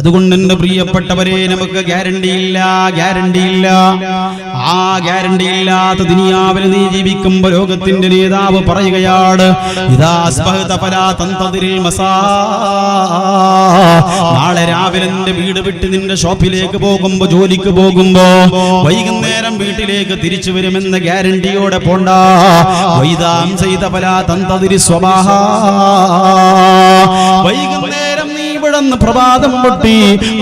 അതുകൊണ്ട് എന്റെ പ്രിയപ്പെട്ടവരെ നമുക്ക് ഗ്യാരണ്ടി ഇല്ല ഗ്യാരണ്ടി ഇല്ല. ആ ഗ്യാരണ്ടി ഇല്ലാത്ത ദുനിയാവിൽ നീ ജീവിക്കുമ്പോ ലോകത്തിന്റെ നേതാവ് പറയുകയാണ് നാളെ രാവിലെ നിന്റെ വീട് വിട്ട് നിന്റെ ഷോപ്പിലേക്ക് പോകുമ്പോ ജോലിക്ക് പോകുമ്പോ വൈകുന്നേരം വീട്ടിലേക്ക് തിരിച്ചു വരുമെന്ന ഗ്യാരണ്ടിയോടെ പോണ്ട. ചെയ്ത ഫലാ തന്തദിരി സ്വഭാവ വൈകുന്നേരം നീ പ്രഭാതം പൊട്ടി.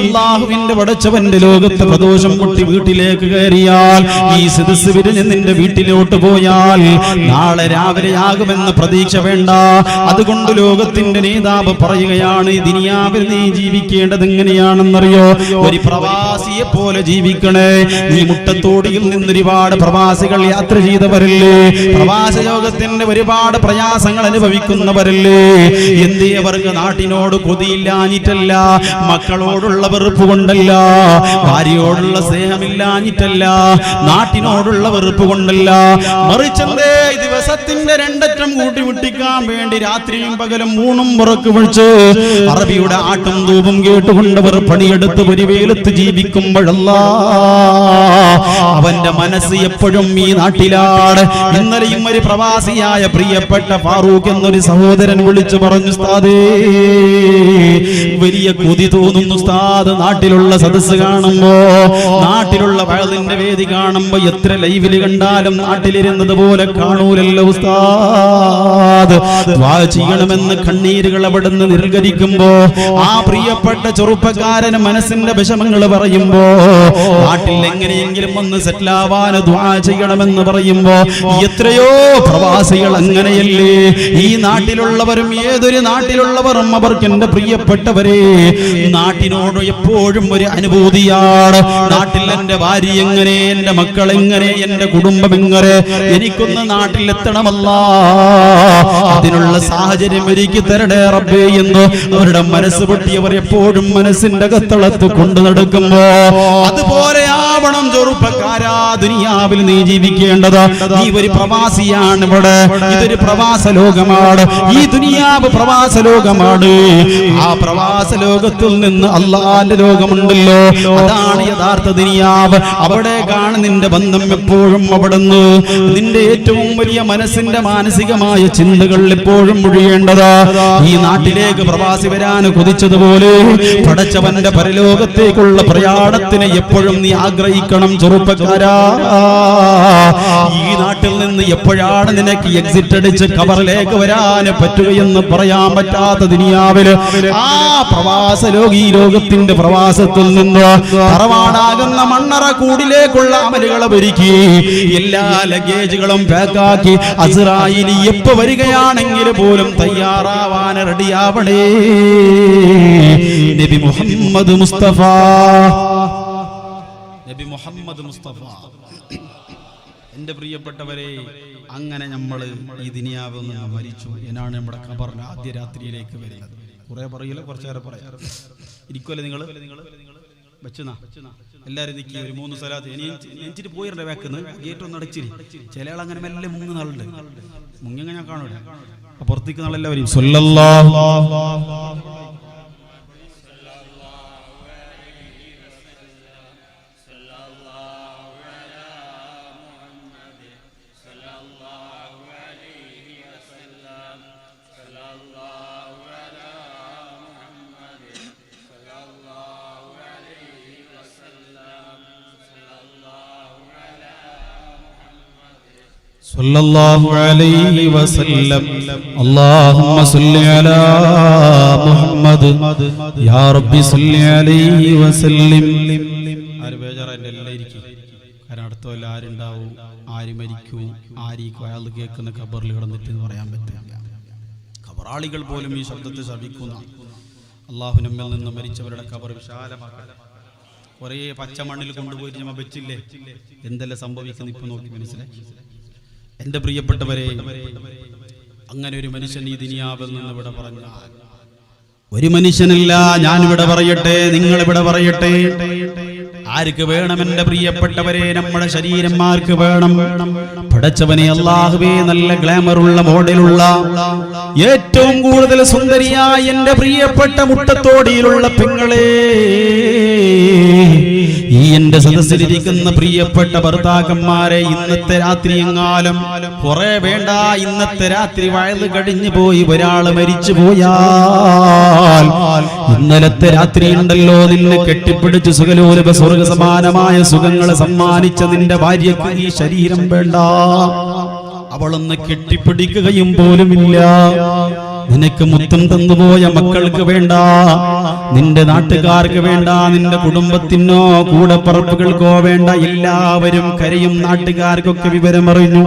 അള്ളാഹുവിന്റെ പടച്ചവന്റെ ലോകത്ത് പ്രദോഷം പൊട്ടി വീട്ടിലേക്ക് കയറിയാൽ ഈ സദസ് വിരിഞ്ഞ് നിന്റെ വീട്ടിലോട്ട് പോയാൽ നാളെ രാവിലെ ആകുമെന്ന് പ്രതീക്ഷ വേണ്ട. അതുകൊണ്ട് ലോകത്തിന്റെ നേതാവ് പറയുകയാണ് ദിനിയാവിൽ നീ ജീവിക്കേണ്ടത് എങ്ങനെയാണെന്നറിയോ? ഒരു പ്രവാസിയെ പോലെ ജീവിക്കണേ. നീ മുട്ടത്തോടിയിൽ നിന്ന് ഒരുപാട് പ്രവാസികൾ യാത്ര ചെയ്തവരല്ലേ? പ്രവാസ ലോകത്തിന്റെ ഒരുപാട് പ്രയാസങ്ങൾ അനുഭവിക്കുന്നവരല്ലേ? എന്തേ അവർക്ക് നാട്ടിനോട് കൊതിയില്ലാഞ്ഞിട്ടല്ല മക്കളോടുള്ള വെറുപ്പ് കൊണ്ടല്ല ഭാര്യയോടുള്ള സ്നേഹമില്ലാഞ്ഞിട്ടല്ല നാട്ടിനോടുള്ള വെറുപ്പ് കൊണ്ടല്ല. മറിച്ചെന്തേ ദിവസത്തിന്റെ രണ്ടറ്റം കൂട്ടി വിട്ടിക്കാൻ വേണ്ടി രാത്രിയും പകലും മൂന്നും പുറക്ക് വിളിച്ച് അറബിയുടെ ആട്ടും ധൂപം കേട്ടുകൊണ്ടവർ പണിയെടുത്ത് പരിവേലത്ത് ജീവിക്കുമ്പോഴല്ല അവന്റെ മനസ്സ് എപ്പോഴും ഈ നാട്ടിലാണ്. ഇന്നലെയും ഒരു പ്രവാസിയായ പ്രിയപ്പെട്ട ഫാറൂഖ് എന്നൊരു സഹോദരൻ വിളിച്ചു പറഞ്ഞു ഉസ്താദേ വലിയ കൊതി തോന്നുന്നു ഉസ്താദ്. നാട്ടിലുള്ള സദസ്സ് കാണുമ്പോ നാട്ടിലുള്ള പഴതിന്റെ വേദി കാണുമ്പോ എത്ര ലൈവിൽ കണ്ടാലും നാട്ടിലിരുന്നത് പോലെ കാണൂലല്ലോ ഉസ്താദ്. ചെയ്യണമെന്ന് കണ്ണീരുകൾ അവിടുന്ന് നിർഗരിക്കുമ്പോ ആ പ്രിയപ്പെട്ട ചെറുപ്പക്കാരൻ മനസ്സിന്റെ വിഷമങ്ങൾ പറയുമ്പോ നാട്ടിൽ എങ്ങനെയെങ്കിലും ഒന്ന് സെറ്റിലാവാന് ദ്വാ ചെയ്യണമെന്ന് പറയുമ്പോ എത്രയോ പ്രവാസികൾ അങ്ങനെയല്ലേ? ഈ നാട്ടിലുള്ളവരും ഏതൊരു നാട്ടിലുള്ളവരും അവർക്ക് എന്റെ പ്രിയപ്പെട്ടവരെ നാട്ടിനോട് എപ്പോഴും ഒരു അനുഭൂതിയാണ്. നാട്ടിൽ എന്റെ ഭാര്യ എങ്ങനെ എന്റെ മക്കൾ എങ്ങനെ എന്റെ കുടുംബം എങ്ങനെ എനിക്കൊന്ന് നാട്ടിൽ എത്തണമല്ല അതിനുള്ള സാഹചര്യം ഒരുക്കി തരണേ റബ്ബേ എന്ന് അവരുടെ മനസ്സ് പൊട്ടിയവർ എപ്പോഴും മനസ്സിന്റെ കത്തളത്ത് കൊണ്ടു നടക്കുമ്പോ അതുപോലെ ആവണം ചെറുപ്പക്കാരാ ദുനിയാവിൽ നീ ജീവിക്കേണ്ടത്. നീ ഒരു പ്രവാസിയാണ് ഇവിടെ. ഇതൊരു പ്രവാസ ലോകമാണ്. ഈ ദുനിയാവ് പ്രവാസ ലോകമാണ്. ആ പ്രവാസ ലോകത്തിൽ നിന്ന് അള്ളാന്റെ ലോകമുണ്ടല്ലോ. അതാണ് യഥാർത്ഥ ദുനിയാവ്. അവിടെ അവിടേക്കാണ് നിന്റെ ബന്ധം എപ്പോഴും അവിടുന്ന്. നിന്റെ ഏറ്റവും വലിയ മനസ്സിന്റെ മാനസികമായ ചിന്തകൾ എപ്പോഴും ഒഴിയേണ്ടത് ഈ നാട്ടിലേക്ക് പ്രവാസി വരാൻ കൊതിച്ചതുപോലെ പടച്ചവന്റെ പരലോകത്തേക്കുള്ള പ്രയാണത്തിന് എപ്പോഴും നീ ആഗ്രഹിക്കണം ചെറുപ്പക്കാരാ. ഈ നാട്ടിൽ നിന്ന് എപ്പോഴാണ് നിനക്ക് എക്സിറ്റ് അടിച്ച് കവറിലേക്ക് വരാൻ പറ്റുകയെന്ന് പറയാൻ പറ്റാത്ത ദുനിയാവിൽ? ആ പ്രവാസ ലോക ലോകത്തിന്റെ പ്രവാസത്തിൽ നിന്ന് തറവാടാകുന്ന മണ്ണറ കൂടിലേക്കുള്ള അമലുകളെ ഒരുക്കി എല്ലാ ലഗേജുകളും പാക്കാക്കി അസ്രായിലി എപ്പോ വരികയാണെങ്കിൽ പോലും തയ്യാറാവാൻ റെഡിയാവണേ നബി മുഹമ്മദ് മുസ്തഫ. നബി മുഹമ്മദ് മുസ്തഫ. എന്റെ പ്രിയപ്പെട്ടവരെ അങ്ങനെ നമ്മൾ ഈ ദിനിയാവിൽ മരിച്ചു. എന്നാണ് നമ്മുടെ ഖബറിന് ആദ്യ രാത്രിയിലേക്ക് വരുന്നത്. കുറെ പറയില്ല കുറച്ചേറെ പറയാം. ഇരിക്കുമല്ലേ നിങ്ങൾ എല്ലാരും ഒരു മൂന്ന് സ്ഥലത്ത് ഇനി എഞ്ചിട്ട് പോയിരണ്ടേ വേക്കുന്ന ഗേറ്റ് ഒന്ന് അടച്ചിരി. ചില അങ്ങനെ മെല്ലെ മൂന്ന് നാളുണ്ട്. മുങ്ങിങ്ങ ഞാൻ കാണൂല. പുറത്തേക്ക് നാളെല്ലാവരും صلى الله عليه وسلم اللهم صل على محمد يا رب صل عليه وسلم ആര് ബേജാറായിട്ട് എല്ലാം ഇരിക്കും കാരണം അടുത്ത കൊല്ലം ആരുണ്ടാവും ആര് മരിക്കും ആരീക്കും അയാൾ കേൾക്കുന്ന ഖബറിൽ കിടന്നിട്ട് എന്ന് പറയാൻ പറ്റില്ല ഖബറാളികൾ പോലും ഈ ശബ്ദത്തെ ശപിക്കുന്ന അള്ളാഹു നമ്മിൽ നിന്ന് മരിച്ചവരുടെ ഖബർ വിശാലമാക്കട്ടെ കുറേ പച്ചമണ്ണിൽ കൊണ്ടുപോയിട്ട് ഞമ്മ വെച്ചില്ലേ എന്തെല്ലാം സംഭവിക്കുന്നു ഇപ്പൊ നോക്കി മനസ്സിലാക്കി എന്റെ പ്രിയപ്പെട്ടവരെ അങ്ങനെ ഒരു മനുഷ്യൻ ഈ ദിനിയാവിൽ ഇവിടെ പറഞ്ഞ ഒരു മനുഷ്യനല്ല ഞാൻ ഇവിടെ പറയട്ടെ നിങ്ങൾ ഇവിടെ പറയട്ടെ. ആർക്ക് വേണം എന്റെ പ്രിയപ്പെട്ടവരെ നമ്മുടെ ശരീരന്മാർക്ക് വേണം? പടച്ചവനെ അള്ളാഹുവേ നല്ല ഗ്ലാമറുള്ള മോഡലുള്ള ഏറ്റവും കൂടുതൽ സുന്ദരിയായ എന്റെ പ്രിയപ്പെട്ട മുട്ടത്തോടിയിലുള്ള പെങ്ങളെ എന്റെ സദസ്സിലിരിക്കുന്ന പ്രിയപ്പെട്ട ഭർത്താക്കന്മാരെ ഇന്നത്തെ രാത്രി എങ്ങാലും കുറെ വേണ്ട ഇന്നത്തെ രാത്രി വയത് കഴിഞ്ഞു പോയി ഒരാൾ മരിച്ചു പോയാൽ ഇന്നലത്തെ രാത്രി ഉണ്ടല്ലോ നിന്നെ കെട്ടിപ്പിടിച്ച് സുഖലോലുപ സ്വർഗ സമാനമായ സുഖങ്ങൾ സമ്മാനിച്ച നിന്റെ ഭാര്യക്ക് ഈ ശരീരം വേണ്ട. അവളൊന്ന് കെട്ടിപ്പിടിക്കുകയും പോലുമില്ല. നിനക്ക് മുത്തം തന്നുപോയ മക്കൾക്ക് വേണ്ട. നിന്റെ നാട്ടുകാർക്ക് വേണ്ട. നിന്റെ കുടുംബത്തിനോ കൂടപ്പറപ്പുകൾക്കോ വേണ്ട. എല്ലാവരും കരയും നാട്ടുകാർക്കൊക്കെ വിവരമറിഞ്ഞു.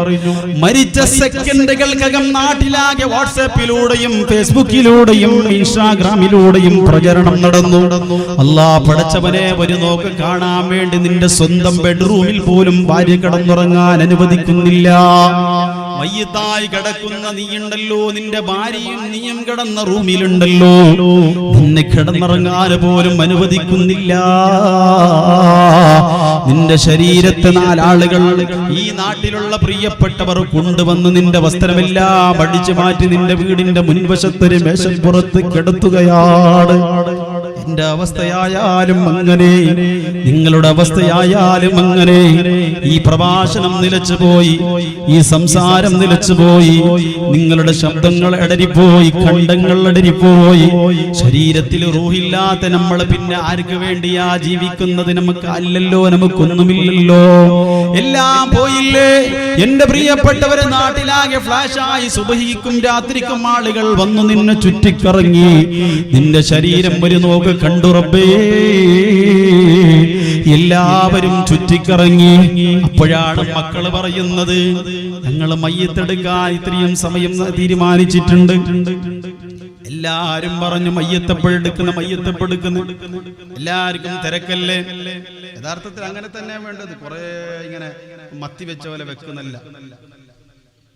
മരിച്ച സെക്കൻഡുകൾക്കകം നാട്ടിലാകെ വാട്സാപ്പിലൂടെയും ഫേസ്ബുക്കിലൂടെയും ഇൻസ്റ്റാഗ്രാമിലൂടെയും പ്രചരണം നടന്നു. അല്ലാ പടച്ചവനെ ഒരു നോക്ക് കാണാൻ വേണ്ടി നിന്റെ സ്വന്തം ബെഡ്റൂമിൽ പോലും ഭാര്യ കടന്നുറങ്ങാൻ അനുവദിക്കുന്നില്ല. മയ്യത്തായി കിടക്കുന്ന നീയുണ്ടല്ലോ. നിന്റെ ഭാര്യയും നീയും കിടന്ന റൂമിലുണ്ടല്ലോ. നിന്നെ കിടന്നിറങ്ങാൻ പോലും അനുവദിക്കുന്നില്ല. നിന്റെ ശരീരത്തെ നാലാളുകൾ ഈ നാട്ടിലുള്ള പ്രിയപ്പെട്ടവർ കൊണ്ടുവന്ന് നിന്റെ വസ്ത്രമെല്ലാം അടിച്ചു മാറ്റി നിന്റെ വീടിന്റെ മുൻവശത്തൊരു മേശപ്പുറത്ത് കിടത്തുകയാണ്. എന്റെ അവസ്ഥയായാലും അങ്ങനെ നിങ്ങളുടെ അവസ്ഥയായാലും അങ്ങനെ ഈ പ്രഭാഷണം നിലച്ചുപോയി ഈ സംസാരം നിലച്ചുപോയി നിങ്ങളുടെ ശബ്ദങ്ങൾ അടരിപ്പോയി കണ്ടങ്ങൾ അടരിപ്പോയി ശരീരത്തിൽ റൂഹില്ലാത്ത നമ്മൾ പിന്നെ ആർക്ക് വേണ്ടിയാ ജീവിക്കുന്നത് നമുക്ക് അല്ലല്ലോ നമുക്കൊന്നുമില്ലല്ലോ. എല്ലാം പോയില്ലേ? എന്റെ പ്രിയപ്പെട്ടവരെ നാട്ടിലാകെ ഫ്ലാഷായി സുബഹിക്കും രാത്രിക്കും ആളുകൾ വന്നു നിന്നെ ചുറ്റിക്കറങ്ങി. നിന്റെ ശരീരം ഒരു നോക്ക് കണ്ടുറബേ എല്ലാവരും ചുറ്റിക്കറങ്ങി. അപ്പോഴാണ് മക്കൾ പറയുന്നത് ഞങ്ങൾ മയ്യത്തെടുക്കാൻ ഇത്രയും സമയം തീരുമാനിച്ചിട്ടുണ്ട്. എല്ലാരും പറഞ്ഞു മയ്യത്തപ്പെടുക്കുന്ന മയ്യത്തപ്പെടുക്കുന്ന എല്ലാവർക്കും തിരക്കല്ലേ? യഥാർത്ഥത്തിൽ അങ്ങനെ തന്നെ വേണ്ടത്. കുറെ ഇങ്ങനെ മത്തി വെച്ച പോലെ വെക്കുന്നല്ല.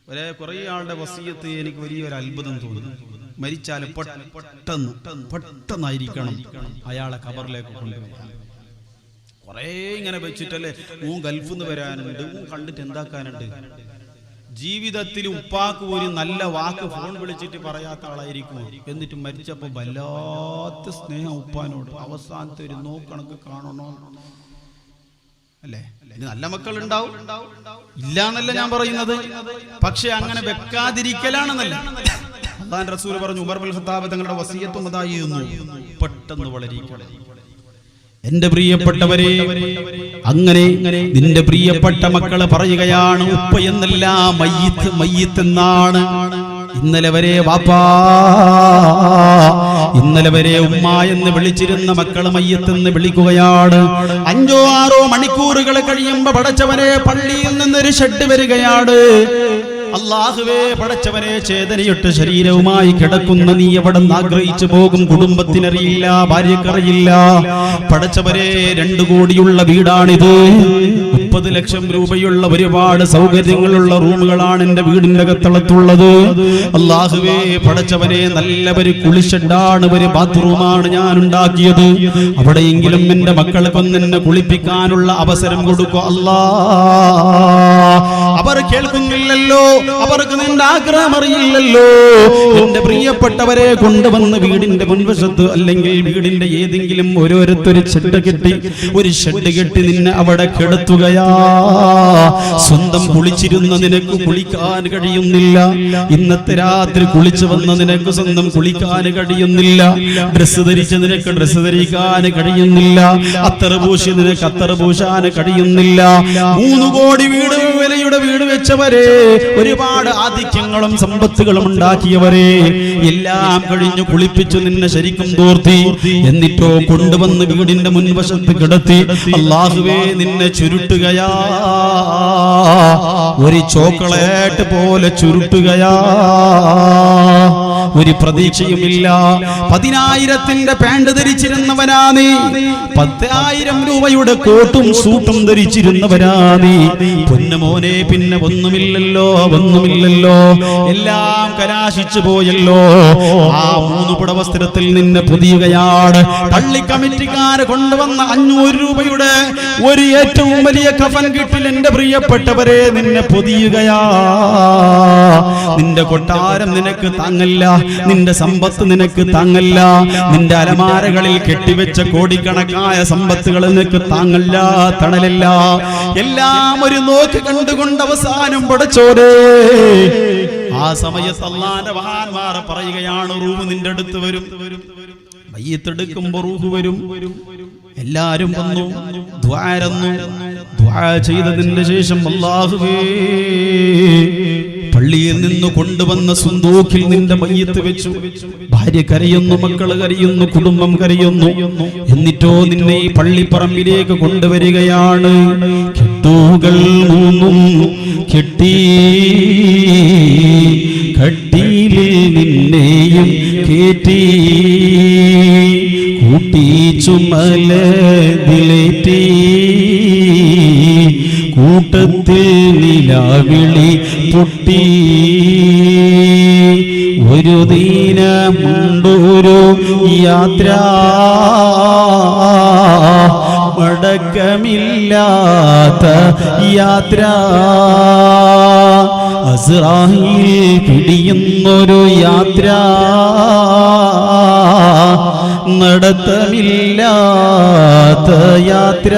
ഒരേ കുറെ ആളുടെ വസീയത്ത് എനിക്ക് വലിയൊരു അത്ഭുതം തോന്നുന്നു. മരിച്ചാൽ പെട്ടെന്ന് പെട്ടെന്നായിരിക്കണം അയാളെ കബറിലേക്ക് കൊണ്ടുപോകാൻ കുറേ ഇങ്ങനെ വെച്ചിട്ടല്ലേ ഊ ഗൾഫിൽ നിന്ന് വരാനുണ്ട് ഊ കണ്ടിട്ട് എന്താക്കാനുണ്ട്? ജീവിതത്തിൽ ഉപ്പാക്ക് ഒരു നല്ല വാക്ക് ഫോൺ വിളിച്ചിട്ട് പറയാത്ത ആളായിരിക്കും എന്നിട്ട് മരിച്ചപ്പോ വല്ലാത്ത സ്നേഹം ഉപ്പാനോട്. അവസാനത്തെ ഒരു നോക്കണക്ക് കാണണോ? അല്ലേ? നല്ല മക്കൾ ഉണ്ടാവും ഇല്ല എന്നല്ല ഞാൻ പറയുന്നത്. പക്ഷെ അങ്ങനെ വെക്കാതിരിക്കലാണെന്നല്ല. അള്ളാൻ റസൂൽ പറഞ്ഞു ഉമർ ബൽ ഖത്താബ് തങ്ങളുടെ വസീയത്വം അതായിരുന്നു. പെട്ടെന്ന് വളരിക്കണം. എന്റെ പ്രിയപ്പെട്ടവരെ അങ്ങനെ നിന്റെ പ്രിയപ്പെട്ട മക്കൾ പറയുകയാണ് ഉപ്പ എന്നല്ല മയ്യത്ത് മയ്യത്ത് എന്നാണ്. ഇന്നലെ വരെ വാപ്പാ ഇന്നലെ വരെ ഉമ്മ എന്ന് വിളിച്ചിരുന്ന മക്കൾ മയ്യത്തെന്ന് വിളിക്കുകയാണ്. അഞ്ചോ ആറോ മണിക്കൂറുകൾ കഴിയുമ്പോ പടച്ചവരെ പള്ളിയിൽ നിന്നൊരു ഷെഡ് വരികയാണ്. അള്ളാഹുവേ പടച്ചവനെ ചേതനയിട്ട് ശരീരവുമായി കിടക്കുന്ന നീ എവിടെ ആഗ്രഹിച്ചു പോകും? കുടുംബത്തിനറിയില്ല ഭാര്യക്കറിയില്ല. പടച്ചവരെ രണ്ടു കോടിയുള്ള വീടാണിത്. മുപ്പത് ലക്ഷം രൂപയുള്ള ഒരുപാട് സൗകര്യങ്ങളുള്ള റൂമുകളാണ് എന്റെ വീടിന്റെ അകത്തളത്തുള്ളത്. അള്ളാഹുവേ പടച്ചവനെ നല്ല ഒരു കുളിഷെഡാണ് ഒരു ബാത്റൂമാണ് ഞാൻ ഉണ്ടാക്കിയത് അവിടെയെങ്കിലും എന്റെ മക്കൾക്കൊന്ന് കുളിപ്പിക്കാനുള്ള അവസരം കൊടുക്കും. അല്ലാ അവർ കേൾക്കുന്നില്ലല്ലോ. അവർക്ക് നിന്റെ ആഗ്രഹം അറിയില്ലല്ലോ. എന്റെ പ്രിയപ്പെട്ടവരെ കൊണ്ടുവന്ന് വീടിന്റെ മുൻവശത്ത് അല്ലെങ്കിൽ വീടിന്റെ ഏതെങ്കിലും ഓരോരുത്തൊരു ഷെഡ് കെട്ടി ഒരു ഷെഡ് കെട്ടി നിന്നെ അവിടെ കിടത്തുകയാ. സ്വന്തം കുളിച്ചിരുന്ന നിനക്ക് കുളിക്കാൻ കഴിയുന്നില്ല. ഇന്നത്തെ രാത്രി കുളിച്ചു വന്ന നിനക്ക് സ്വന്തം കുളിക്കാൻ കഴിയുന്നില്ല. ഡ്രസ്സ് ധരിച്ച് നിനക്ക് ഡ്രസ്സ് ധരിക്കാൻ കഴിയുന്നില്ല. അത്തറ പൂശി നിനക്ക് അത്തറ പൂശാൻ കഴിയുന്നില്ല. മൂന്ന് കോടി വീട് വിലയുടെ വീട് വെച്ചവരെ ഒരുപാട് ആധിക്യങ്ങളും സമ്പത്തുകളും ഉണ്ടാക്കിയവരെ എല്ലാം കഴിഞ്ഞു കുളിപ്പിച്ചു നിന്നെ ശരിക്കും തോർത്തി എന്നിട്ടോ കൊണ്ടുവന്ന് വീടിന്റെ മുൻവശത്ത് കിടത്തി അള്ളാഹുവേ നിന്നെ ചുരുട്ടുകയാ. ഒരു ചോക്ലേറ്റ് പോലെ ചുരുട്ടുകയാ. ഒരു പ്രതീക്ഷയുമില്ല. പതിനായിരത്തിന്റെ പാന്റ് ധരിച്ചിരുന്നവനാ നീ പത്തായിരം രൂപയുടെ കോട്ടും സൂട്ടും ധരിച്ചിരുന്നവനാ നീ പിന്നെ ഒന്നുമില്ലല്ലോ ഒന്നുമില്ലല്ലോ. എല്ലാം കലാശിച്ചു പോയല്ലോ. ആ മൂന്ന് പുടവസ്ത്രത്തിൽ നിന്നെ പുതിയുകയാണ്. പള്ളി കമ്മിറ്റിക്കാര് കൊണ്ടുവന്ന അഞ്ഞൂറ് രൂപയുടെ ഒരു ഏറ്റവും വലിയ കഫൻ കിട്ടിൽ എന്റെ പ്രിയപ്പെട്ടവരെ നിന്നെ പൊതിയുകയാ. നിന്റെ കൊട്ടാരം നിനക്ക് താങ്ങല്ല. നിന്റെ സമ്പത്ത് നിനക്ക് താങ്ങല്ല. നിന്റെ അലമാരകളിൽ കെട്ടിവെച്ച കോടിക്കണക്കായ സമ്പത്തുകൾ നിനക്ക് താങ്ങല്ല. തണലല്ല. എല്ലാം ഒരു നോക്ക് കണ്ടുകൊണ്ട് അവസാനം പടച്ചോരേ. ആ സമയത്ത് അള്ളാന്റെ മഹാന്മാർ പറയുകയാണ് റൂഹ് നിന്റെ അടുത്ത് വരും. മയ്യത്തെടുക്കുമ്പോ റൂഹ് വരും. എല്ലാരും വന്നു. ദ്വാരന്നു ദ്വാ ചെയ്തതിന്റെ ശേഷം അല്ലാഹുവേ. പള്ളിയിൽ നിന്ന് കൊണ്ടുവന്ന സുന്തൂക്കിൽ നിന്റെ മയ്യത്ത് വെച്ചു. ഭാര്യ കരയുന്നു മക്കൾ കരയുന്നു കുടുംബം കരയുന്നു. എന്നിട്ടോ നിന്നെ ഈ പള്ളിപ്പറമ്പിലേക്ക് കൊണ്ടുവരികയാണ്. കെട്ടുകൾ മൂന്നും കെട്ടി കട്ടിയിലെ നിന്നെയും കേട്ടി കൂട്ടി ചുമലതിലേറ്റി കൂട്ടത്തിൽ നിലാവിളി പൊട്ടി ഒരു ദീനമുണ്ടൊരു യാത്ര. മടക്കമില്ലാത്ത യാത്ര. അസ്രാഹിൽ പിടിയുന്നൊരു യാത്ര. നടത്തമില്ലാത്ത യാത്ര.